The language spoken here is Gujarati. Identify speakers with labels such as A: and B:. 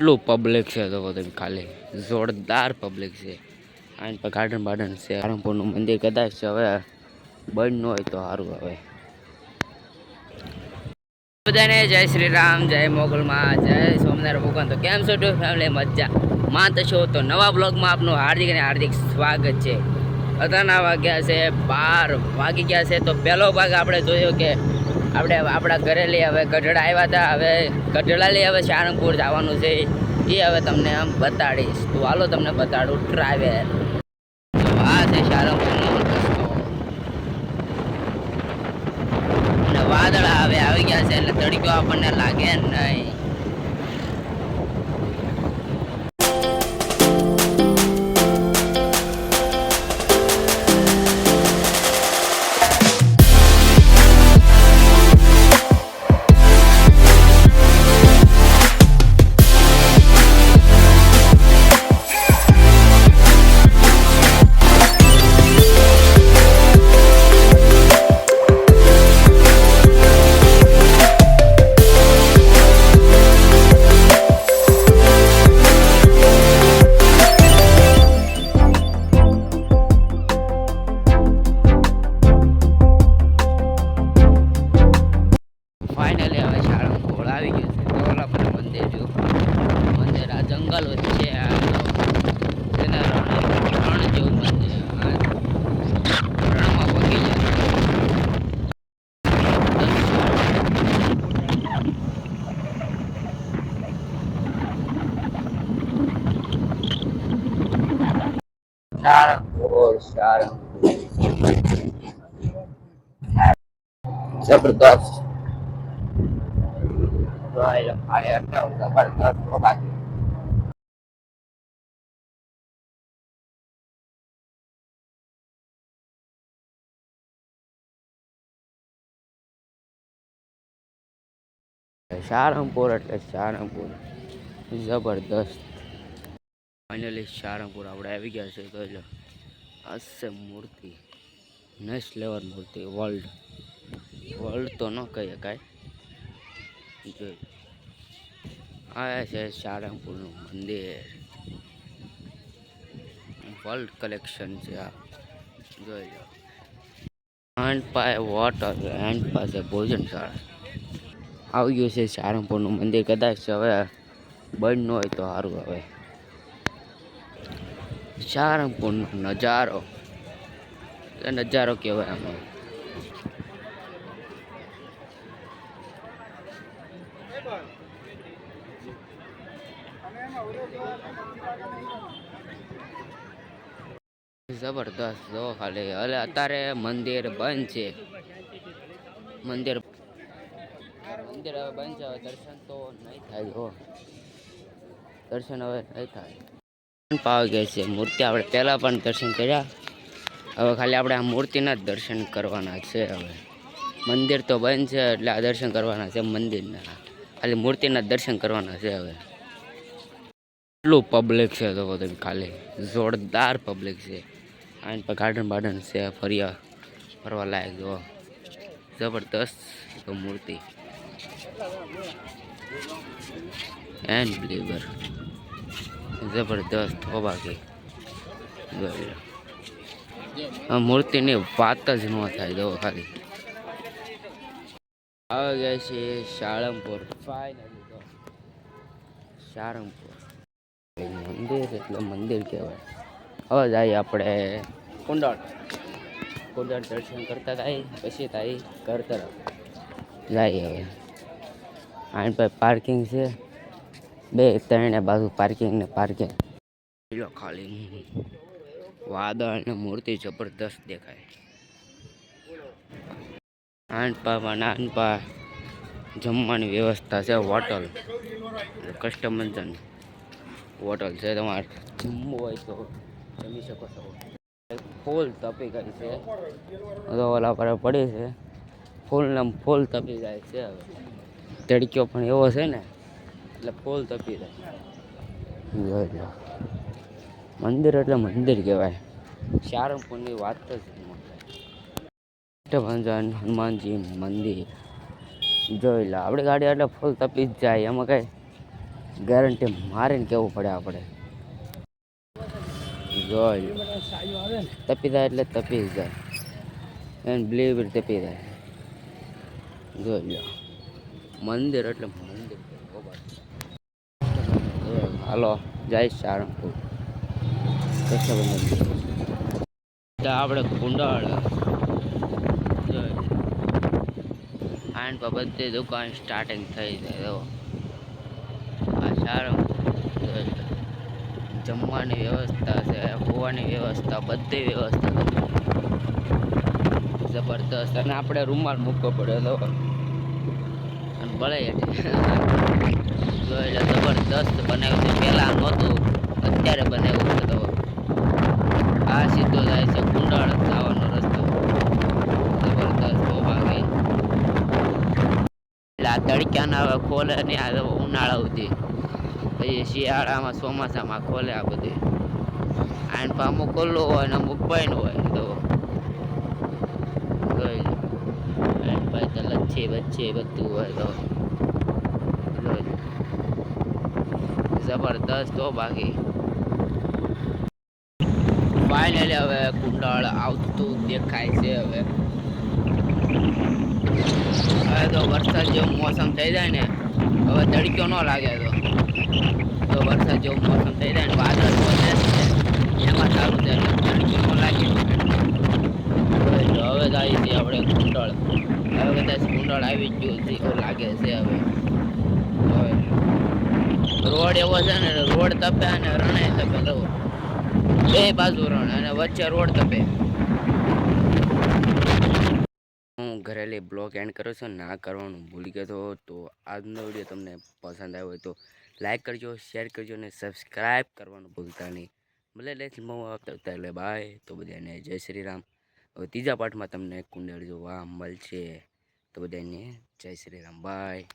A: એટલું પબ્લિક છે તો તમે ખાલી જોરદાર પબ્લિક છે. આઈન પર ગાર્ડન બાર્ડન છે. સારંગપુરનું મંદિર કદાચ હવે બંધ ન હોય તો સારું હવે. બધાને જય શ્રી રામ, જય મોગલમાં જય સોમનાથ ભગવાન. તો કેમ છો ટુ ફેમિલી મજા. માં તો છો તો નવા બ્લોગમાં આપનું હાર્દિક અને હાર્દિક સ્વાગત છે. અત્યારના વાગ્યા છે બાર વાગી ગયા છે. તો પહેલો ભાગ આપણે જોયો કે આપણે આપણા ઘરેલી હવે ગઢડા આવ્યા હતા. હવે ગઢડાલી હવે સારંગપુર જવાનું છે. એ હવે તમને આમ બતાડીશ. તો હાલો તમને બતાડું ટ્રાવેલ આ છે સારંગપુરનો અને વાદળા હવે આવી ગયા છે. એટલે તડકો આપણને લાગે નહીં. સારંગપુર સારંગપુર જબરદસ્ત bạn સારંગપુર એટલે સારંગપુર. જબરદસ્ત. ફાઇનલી સારંગપુર આપણે આવી ગયા છે તો એટલે આ છે મૂર્તિ. નેક્સ્ટ લેવલ મૂર્તિ વર્લ્ડ વર્લ્ડ તો ન કહીએ કાંઈ. જોઈ. આ છે સારંગપુરનું મંદિર. વર્લ્ડ કલેક્શન છે આ. જોઈ લો. હેન્ડ પાસે વોટર હેન્ડ પાસે ભોજનશાળા. આવી ગયું છે સારંગપુરનું મંદિર. કદાચ હવે બંધ ન હોય તો સારું હવે. સારંગપુરનો નજારો એ નજારો કહેવાય આમાં જબરદસ્ત જો ખાલી એટલે અત્યારે મંદિર બંધ છે મંદિર મંદિર હવે બંધ છે હવે દર્શન તો નહીં થાય જો દર્શન હવે નહીં થાય પાવી ગઈ છે મૂર્તિ આપણે પહેલાં પણ દર્શન કર્યા. હવે ખાલી આપણે આ મૂર્તિના જ દર્શન કરવાના છે હવે. મંદિર તો બંધ છે એટલે આ દર્શન કરવાના છે મંદિરના. ખાલી મૂર્તિના દર્શન કરવાના છે હવે. એટલું પબ્લિક છે તો તમે ખાલી. જોરદાર પબ્લિક છે. આઈન પર ગાર્ડન બાર્ડન છે, ફર્યા, ફરવા લાયક જો. જબરદસ્ત મૂર્તિ. એન્ડ બિલીવર જબરદસ્ત હોવા કે. આ મૂર્તિની વાત જ ન થાય જો ખાલી. આવી ગયા છે સાળંગપુર ફાઇનલી તો. સારંગપુર મંદિર એટલે મંદિર કહેવાય. હવે જાય આપણે કુંડળ. કુંડળ દર્શન કરતા થાય, પછી થાય ઘર તરફ. જાય હવે. આની પાસે પાર્કિંગ છે. બે ત્રણે બાજુ પાર્કિંગ ને પાર્કિંગ ખાલી વાદળ ને મૂર્તિ જબરદસ્ત દેખાય. આનપા નાનપા જમવાની વ્યવસ્થા છે, હોટલ. કસ્ટમર હોટલ છે, તમારે જમવું હોય તો જમી શકો છો. ફૂલ તપી ગઈ છે. તો ઓલા પર પડી છે. ફૂલ ને ફૂલ તપી જાય છે હવે. તડક્યો પણ એવો છે ને. એટલે ફૂલ તપી જાય. મંદિર એટલે મંદિર કહેવાય. સારંગપુરની વાત જ ભંજન હનુમાનજી મંદિર. જોઈ લો આપણી ગાડી એટલે ફૂલ તપી જ જાય. એમાં કઈ ગેરંટી મારીને કેવું પડે આપણે? જોઈ તપી જાય એટલે તપી જ જાય. એને બ્લીવ તપી જાય. જોઈ લો. મંદિર એટલે મંદિર જોઈ, હાલો, જય સારંગપુર. આપણે કુંડાળ. જોઈ પર બધી દુકાન સ્ટાર્ટિંગ થઈ જાય આ સારંગપુર જમવાની વ્યવસ્થા છે, હોવાની વ્યવસ્થા, બધી વ્યવસ્થા. જબરદસ્ત. અને આપણે રૂમાલ મૂકવો પડ્યો હતો અને ભલે જો એટલે જબરદસ્ત બનાવ્યું છે. પહેલાં નહોતું, અત્યારે બનાવ્યું છે તો આ સીધો જાય છે કુંડળ જવાનો રસ્તો. જબરદસ્ત બહુ ભાગે એટલે આ તડક્યાના ખોલે ને આ ઉનાળા સુધી. પછી શિયાળામાં ચોમાસામાં ખોલે આ બધું. આને અમુક ખુલ્લું હોય ને અમુક બંધ હોય તો. જોઈ લો. પાસે તો લચ્છી બચ્છી બધું હોય તો જોઈ લો. જબરદસ્ત તો બાકી. ફાઇનલી હવે કુંડળ આવતું દેખાય છે હવે. હવે તો વરસાદ જેવું મોસમ થઈ જાય ને, હવે તડક્યો ન લાગે તો. તો વરસાદ જેવું મોસમ થઈ જાય ને, વાદળ વધે છે એમાં સારું છે તડક્યો ન લાગે. હવે તો હવે છે આપણે કુંડળ. હવે કદાચ કુંડળ આવી જ ગયું છે, એવું લાગે છે હવે. રોડ એવો છે ને, રોડ તપે અને રણે તપે તો બે બાજુ રણ અને વચ્ચે રોડ તપે. હું ઘરેલી બ્લોગ એન્ડ કરું છું, ના કરવાનું ભૂલી ગયો તો આજનો વીડિયો તમને પસંદ આવ્યો હોય તો લાઈક કરજો, શેર કરજો અને સબસ્ક્રાઈબ કરવાનું ભૂલતા નહીં. ભલે લેથી મો એટલે બાય. તો બધાને જય શ્રી રામ. હવે ત્રીજા પાઠમાં તમને કુંડળ જોવા મળશે. તો બધાને જય શ્રી રામ. બાય.